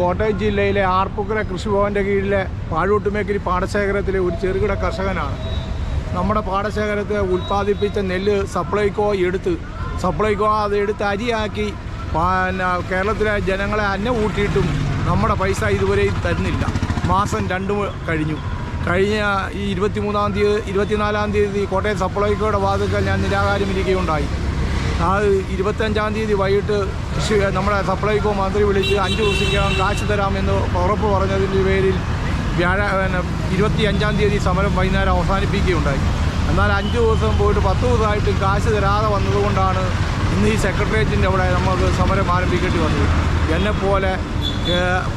കോട്ടയം ജില്ലയിലെ ആർപ്പുക്കര കൃഷിഭവന്റെ കീഴിലെ പാഴൂട്ടുമേക്കരി പാടശേഖരത്തിലെ ഒരു ചെറുകിട കർഷകനാണ്. നമ്മുടെ പാടശേഖരത്തെ ഉൽപ്പാദിപ്പിച്ച നെല്ല് സപ്ലൈകോ എടുത്ത് സപ്ലൈകോ അത് എടുത്ത് അരിയാക്കി പിന്നെ കേരളത്തിലെ ജനങ്ങളെ അന്ന ഊട്ടിയിട്ടും നമ്മുടെ പൈസ ഇതുവരെയും തരുന്നില്ല. മാസം രണ്ട് കഴിഞ്ഞു. കഴിഞ്ഞ ഈ ഇരുപത്തിമൂന്നാം തീയതി ഇരുപത്തിനാലാം തീയതി കോട്ടയം സപ്ലൈകോയുടെ വാതുക്കൽ ഞാൻ നിരാകാരം അത് ഇരുപത്തഞ്ചാം തീയതി വൈകിട്ട് നമ്മുടെ സപ്ലൈകോ മന്ത്രി വിളിച്ച് അഞ്ച് ദിവസത്തിനകം കാശ് തരാമെന്ന് ഉറപ്പ് പറഞ്ഞതിന്റെ പേരിൽ വ്യാഴ ഇരുപത്തി അഞ്ചാം തീയതി സമരം വൈകുന്നേരം അവസാനിപ്പിക്കുകയുണ്ടായി. എന്നാൽ അഞ്ച് ദിവസം പോയിട്ട് പത്ത് ദിവസമായിട്ട് കാശ് തരാതെ വന്നതുകൊണ്ടാണ് ഇന്ന് ഈ സെക്രട്ടേറിയറ്റിന്റെ അവിടെ നമുക്ക് സമരം ആരംഭിക്കേണ്ടി വന്നത്. എന്നെപ്പോലെ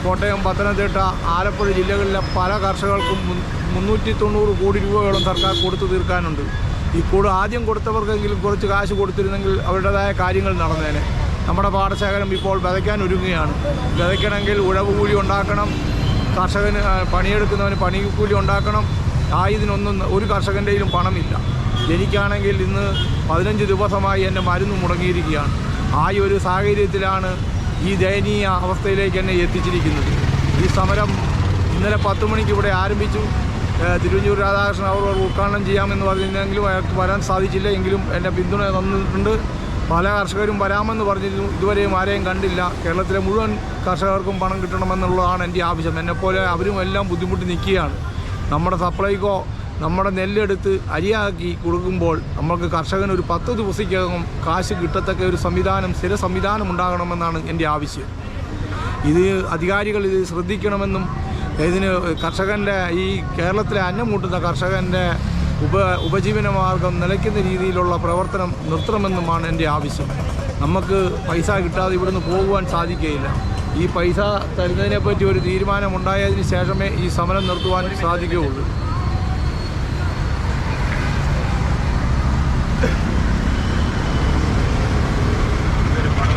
കോട്ടയം പത്തനംതിട്ട ആലപ്പുഴ ജില്ലകളിലെ പല കർഷകർക്കും മുന്നൂറ്റി തൊണ്ണൂറ് കോടി രൂപയോളം സർക്കാർ കൊടുത്തു തീർക്കാനുണ്ട്. ഈ കൂട് ആദ്യം കൊടുത്തവർക്കെങ്കിലും കുറച്ച് കാശ് കൊടുത്തിരുന്നെങ്കിൽ അവരുടേതായ കാര്യങ്ങൾ നടന്നേനെ. നമ്മുടെ പാടശേഖരം ഇപ്പോൾ വിതയ്ക്കാൻ ഒരുങ്ങുകയാണ്. വിതയ്ക്കണമെങ്കിൽ ഉഴവ് കൂലി ഉണ്ടാക്കണം. കർഷകന് പണിയെടുക്കുന്നവന് പണിക്കൂലി ഉണ്ടാക്കണം. ആയതിനൊന്നും ഒരു കർഷകന്റെയിലും പണമില്ല. എനിക്കാണെങ്കിൽ ഇന്ന് പതിനഞ്ച് ദിവസമായി എന്റെ മരുന്ന് മുടങ്ങിയിരിക്കുകയാണ്. ആ ഒരു സാഹചര്യത്തിലാണ് ഈ ദയനീയ അവസ്ഥയിലേക്ക് എന്നെ എത്തിച്ചിരിക്കുന്നത്. ഈ സമരം ഇന്നലെ പത്ത് മണിക്ക് ഇവിടെ ആരംഭിച്ചു. തിരുവഞ്ചൂർ രാധാകൃഷ്ണൻ അവർ ഉദ്ഘാടനം ചെയ്യാമെന്ന് പറഞ്ഞിരുന്നെങ്കിലും അയാൾക്ക് വരാൻ സാധിച്ചില്ല. എങ്കിലും എന്റെ പിന്തുണ തന്നിട്ടുണ്ട്. പല കർഷകരും വരാമെന്ന് പറഞ്ഞിരുന്നു. ഇതുവരെയും ആരെയും കണ്ടില്ല. കേരളത്തിലെ മുഴുവൻ കർഷകർക്കും പണം കിട്ടണമെന്നുള്ളതാണ് എന്റെ ആവശ്യം. എന്നെപ്പോലെ അവരും എല്ലാം ബുദ്ധിമുട്ടി നിൽക്കുകയാണ്. നമ്മുടെ സപ്ലൈക്കോ നമ്മുടെ നെല്ലെടുത്ത് അരിയാക്കി കൊടുക്കുമ്പോൾ നമ്മൾക്ക് കർഷകന് ഒരു പത്ത് ദിവസത്തേക്കകം കാശ് കിട്ടത്തക്ക ഒരു സംവിധാനം സ്ഥിര സംവിധാനം ഉണ്ടാകണമെന്നാണ് എന്റെ ആവശ്യം. ഇത് അധികാരികൾ ഇത് ശ്രദ്ധിക്കണമെന്നും ഇതിന് കർഷകന്റെ ഈ കേരളത്തിലെ അന്നം കൂട്ടുന്ന കർഷകന്റെ ഉപ ഉപജീവന മാർഗം നിലയ്ക്കുന്ന രീതിയിലുള്ള പ്രവർത്തനം നിർത്തണമെന്നുമാണ് എന്റെ ആവശ്യം. നമുക്ക് പൈസ കിട്ടാതെ ഇവിടുന്ന് പോകുവാൻ സാധിക്കുകയില്ല. ഈ പൈസ തരുന്നതിനെപ്പറ്റി ഒരു തീരുമാനമുണ്ടായതിന് ശേഷമേ ഈ സമരം നിർത്തുവാൻ സാധിക്കുകയുള്ളൂ.